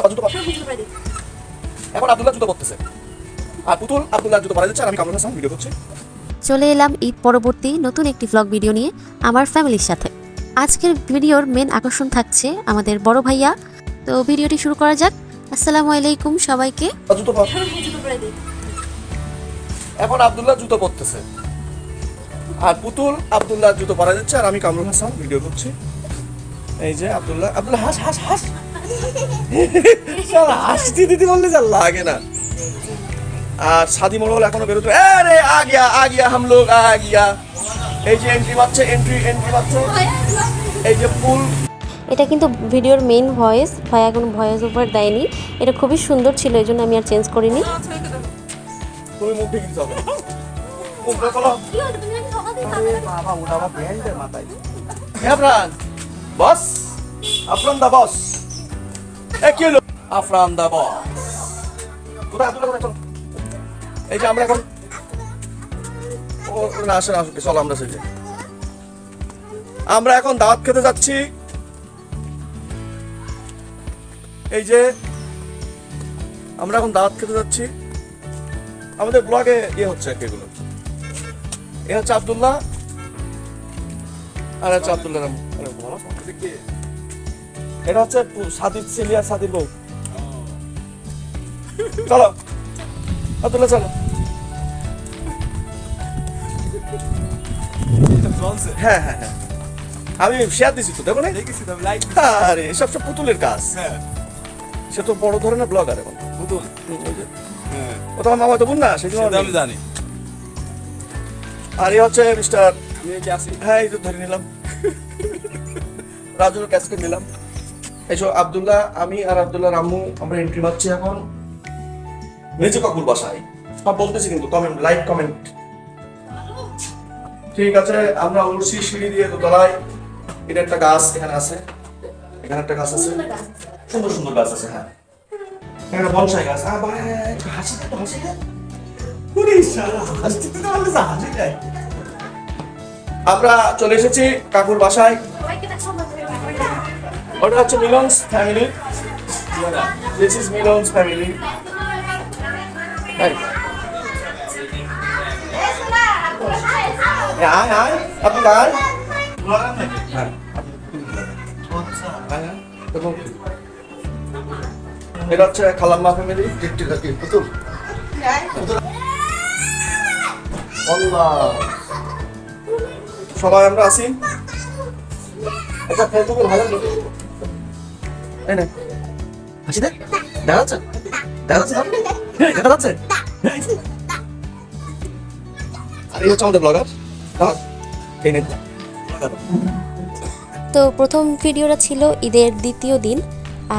বাবা জুতো। এখন আব্দুল্লাহ জুতো পরতেছে। আর পুতুল আব্দুল্লাহ জুতো পরা যাচ্ছে আর আমি কামরুল হাসান ভিডিও করছি। চলে এলাম ঈদ পরবর্তী নতুন একটি ভ্লগ ভিডিও নিয়ে আমার ফ্যামিলির সাথে। আজকের ভিডিওর মেন আকর্ষণ থাকছে আমাদের বড় ভাইয়া। তো ভিডিওটি শুরু করা যাক। আসসালামু আলাইকুম সবাইকে। এখন আব্দুল্লাহ জুতো পরতেছে। আর পুতুল আব্দুল্লাহ জুতো পরা যাচ্ছে আর আমি কামরুল হাসান ভিডিও করছি। এই যে আব্দুল্লাহ আব্দুল্লাহ হাস হাস হাস। হাসতে বললে যা লাগে না। আর সাদি মোড়ল এখনও বেরোতে আরে আ গিয়া আ গিয়া হাম লোগ আ গিয়া। এই যে এন্ট্রি মারছে এন্ট্রি এন্ট্রি মারছে এই যে পুল এটা কিন্তু ভিডিওর মেইন ভয়েস ভাইয়া কোনো ভয়েস ওভার দেয়নি। এটা খুবই সুন্দর ছিল এই জন্য আমি আর চেঞ্জ করিনি। তুমি মুখ ঢেকে। আরে বাবা ওটা আবার ব্যান্ডের মাথায়। আফরান বস আফরান দা বস। আফরান দা বস। এই যে আমরা এখন ও, না আসে না আসুক চলো আমরা আমরা এখন দাওয়াত খেতে যাচ্ছি। এই যে আমরা এখন দাওয়াত খেতে যাচ্ছি। আমাদের ব্লগে ইয়ে হচ্ছে এগুলো। এ হচ্ছে আব্দুল্লাহ, আর হচ্ছে আব্দুল্লাহ এটা হচ্ছে সাদির সিলিয়া সাদির বউ। চলো। চলো। হ্যাঁ হ্যাঁ হ্যাঁ। আমি শেয়ার দিছি তো দেখো না আরে সব পুতুলের কাজ। হ্যাঁ। সে তো বড় ধরনের ব্লগার এখন। পুতুল। হ্যাঁ। ও তোমার মামা তো বোন না? সেই জন্য আমি জানি। আর এ হচ্ছে মিস্টার হ্যাঁ এই তো ধরে নিলাম। রাজুর ক্যাসকে নিলাম। এসো আব্দুল্লাহ আমি আর আব্দুল্লাহ রামু আমরা এন্ট্রি মারছি এখন। মেজে কাকুর বাসায়। সব বলতেছি কিন্তু কমেন্ট লাইক কমেন্ট ঠিক আছে আমরা উঠছি সিঁড়ি দিয়ে দোতলায়। এটা একটা গাছ এখানে আছে। এখানে একটা গাছ আছে। সুন্দর সুন্দর গাছ আছে হ্যাঁ। এখানে বনসাই গাছ। আ ভাই হাসি দে হাসি দে। পুরি শালা হাসতে দিতে পারলে হাসি দেয়। আমরা চলে এসেছি কাকুর বাসায়। ওটা হচ্ছে Milon's family this is Milon's family আয় আয় আপনি আয় এটা হচ্ছে ফ্যামিলি টিকটিক আর কি পুতুল আল্লাহ সবাই আমরা আছি। ফেসবুকে ভালো তো? প্রথম ভিডিওটা ছিল ঈদের দ্বিতীয় দিন,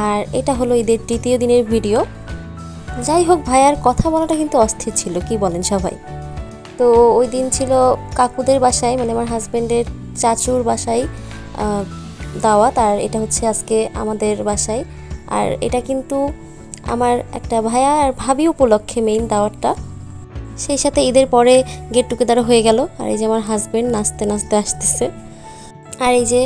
আর এটা হলো ঈদের তৃতীয় দিনের ভিডিও। যাই হোক ভাইয়ার কথা বলাটা কিন্তু অস্থির ছিল, কি বলেন সবাই? তো ওই দিন ছিল কাকুদের বাসায় মানে আমার হাজব্যান্ডের চাচুর বাসায় দাওয়াত, আর এটা হচ্ছে আজকে আমাদের বাসায়। আর এটা কিন্তু আমার একটা ভাইয়া আর ভাবি উপলক্ষে মেইন দাওয়াতটা। সেই সাথে ঈদের পরে গেট টুগেদারও হয়ে গেল, আর এই যে আমার হাজব্যান্ড নাচতে নাচতে আসতেছে। আর এই যে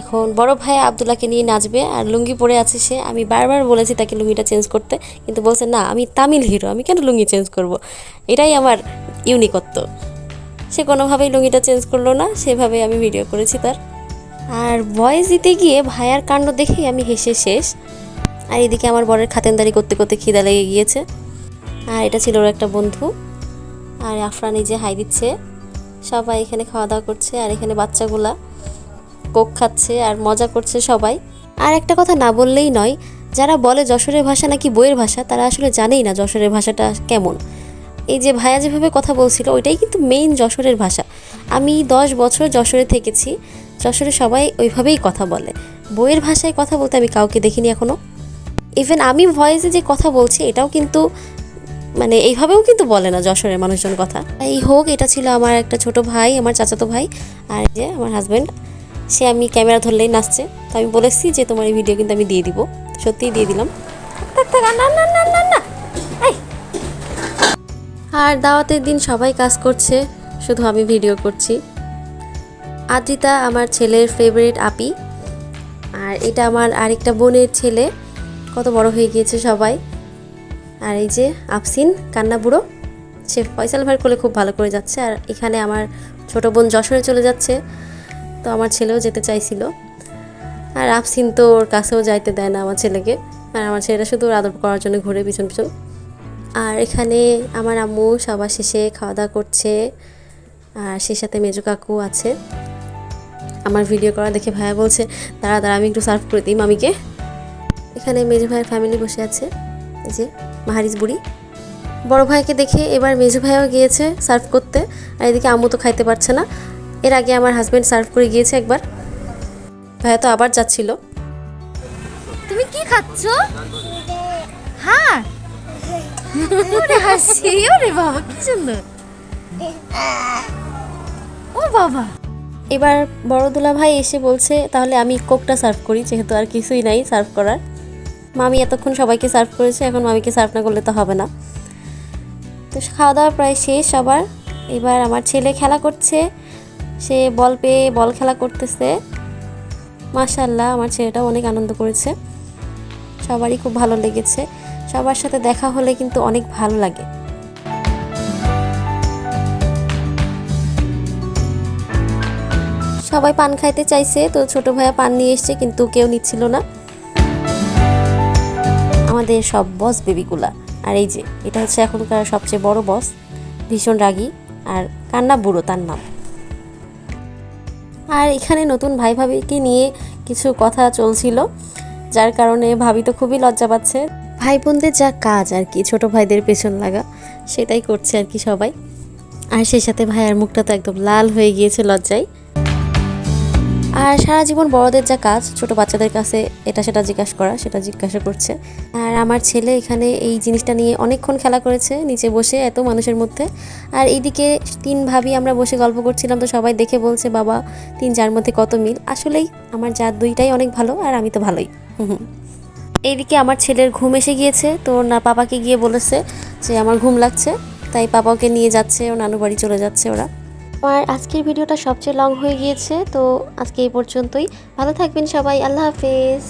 এখন বড় ভাই আবদুল্লাহকে নিয়ে নাচবে, আর লুঙ্গি পরে আছে সে। আমি বারবার বলেছি তাকে লুঙ্গিটা চেঞ্জ করতে, কিন্তু বলছে, না, আমি তামিল হিরো, আমি কেন লুঙ্গি চেঞ্জ করব? এটাই আমার ইউনিকত্ব। সে কোনোভাবেই লুঙ্গিটা চেঞ্জ করল না, সেভাবে আমি ভিডিও করেছি তার। আর ভয়েস দিতে গিয়ে ভাইয়ার কাণ্ড দেখেই আমি হেসে শেষ। আর এদিকে আমার বরের খাতেনদারি করতে করতে খিদা লেগে গিয়েছে। আর এটা ছিল ওর একটা বন্ধু। আর আফরান এই যে হাই দিচ্ছে। সবাই এখানে খাওয়া দাওয়া করছে আর এখানে বাচ্চাগুলা কোক খাচ্ছে আর মজা করছে সবাই। আর একটা কথা না বললেই নয়, যারা বলে যশোরের ভাষা নাকি বইয়ের ভাষা, তারা আসলে জানেই না যশোরের ভাষাটা কেমন। এই যে ভাইয়া যেভাবে কথা বলছিল, ওইটাই কিন্তু মেইন যশোরের ভাষা। আমি দশ বছর যশোরে থেকেছি যশোরে সবাই ওইভাবেই কথা বলে। বইয়ের ভাষায় কথা বলতে আমি কাউকে দেখিনি এখনও ইভেন আমি ভয়েসে যে কথা বলছি, এটাও কিন্তু মানে এইভাবেও কিন্তু বলে না যশোরের মানুষজন কথা। এই হোক, এটা ছিল আমার একটা ছোট ভাই, আমার চাচাতো ভাই, আর যে আমার হাজব্যান্ড সে আমি ক্যামেরা ধরলেই নাচছে। তো আমি বলেছি যে তোমার এই ভিডিও কিন্তু আমি দিয়ে দিব। সত্যিই দিয়ে দিলাম। আর দাওয়াতের দিন সবাই কাজ করছে, শুধু আমি ভিডিও করছি। আদ্রিতা আমার ছেলের ফেভারিট আপি। আর এটা আমার আরেকটা বোনের ছেলে। কত বড় হয়ে গিয়েছে সবাই। আর এই যে আফসিন, কান্না বুড়ো, সে ফয়সাল ভাইয়ের কোলে খুব ভালো করে যাচ্ছে। আর এখানে আমার ছোট বোন যশোরে চলে যাচ্ছে। তো আমার ছেলেও যেতে চাইছিল। আর আফসিন তো ওর কাছেও যাইতে দেয় না আমার ছেলেকে। আর আমার ছেলেটা শুধু আদর করার জন্য ঘুরে পিছন পিছন। আর এখানে আমার আম্মু সবার শেষে খাওয়া দাওয়া করছে। আর সেই সাথে মেজু কাকু আছে। আমার ভিডিও করা দেখে ভাইয়া বলছে, দাঁড়া দাঁড়া, আমি একটু সার্ভ করে দিই মামিকে। এখানে মেজু ভাইয়ের ফ্যামিলি বসে আছে, এই যে মাহারিস বুড়ি। বড় ভাইকে দেখে এবার মেজু ভাইও গিয়েছে সার্ভ করতে, আর এদিকে আম্মু তো খাইতে পারছে না। এর আগে আমার হাজব্যান্ড সার্ভ করে গিয়েছে একবার। ভাইয়া তো আবার যাচ্ছিল। তুমি কি খাচ্ছ? হ্যাঁ। ওরে হাসি, ওরে বাবা, কি সুন্দর। ও বাবা। এবার বড় দুলা ভাই এসে বলছে, তাহলে আমি কোকটা সার্ভ করি, যেহেতু আর কিছুই নাই সার্ভ করার। মামি এতক্ষণ সবাইকে সার্ভ করেছে, এখন মামিকে সার্ভ না করলে তো হবে না। তো খাওয়া দাওয়া প্রায় শেষ সবার এবার আমার ছেলে খেলা করছে, সে বল পেয়ে বল খেলা করতেছে। মাশাল্লাহ আমার ছেলেটাও অনেক আনন্দ করেছে। সবারই খুব ভালো লেগেছে। সবার সাথে দেখা হলে কিন্তু অনেক ভালো লাগে। সবাই পান খাইতে চাইছে, তো ছোট ভাইয়া পান নিয়ে এসছে, কিন্তু কেউ নিচ্ছিল না। আমাদের সব বস বেবিগুলা আর এই যে, এটা হচ্ছে এখনকার সবচেয়ে বড় বস ভীষণ রাগী, আর কান্না বুড়ো তার নাম। আর এখানে নতুন ভাই ভাবিকে নিয়ে কিছু কথা চলছিল, যার কারণে ভাবি তো খুবই লজ্জা পাচ্ছে। ভাই বোনদের যা কাজ আর কি, ছোট ভাইদের পেছন লাগা, সেটাই করছে আর কি সবাই। আর সেই সাথে ভাইয়ার মুখটা তো একদম লাল হয়ে গিয়েছে লজ্জায়। আর সারা জীবন বড়দের যা কাজ, ছোট বাচ্চাদের কাছে এটা সেটা জিজ্ঞাসা করা, সেটা জিজ্ঞাসা করছে। আর আমার ছেলে এখানে এই জিনিসটা নিয়ে অনেকক্ষণ খেলা করেছে, নিচে বসে এত মানুষের মধ্যে। আর এইদিকে তিন ভাবি আমরা বসে গল্প করছিলাম, তো সবাই দেখে বলছে, বাবা, তিন যার মধ্যে কত মিল? আসলেই আমার যা দুইটাই অনেক ভালো আর আমি তো ভালোই। হুম। এইদিকে আমার ছেলের ঘুম এসে গিয়েছে, তো না পাপাকে গিয়ে বলেছে যে, আমার ঘুম লাগছে। তাই পাপাকে নিয়ে যাচ্ছে, ও নানু বাড়ি চলে যাচ্ছে ওরা। আমার আজকের ভিডিওটা সবচেয়ে লং হয়ে গিয়েছে, তো আজকে এই পর্যন্তই। ভালো থাকবেন সবাই, আল্লাহ হাফেজ।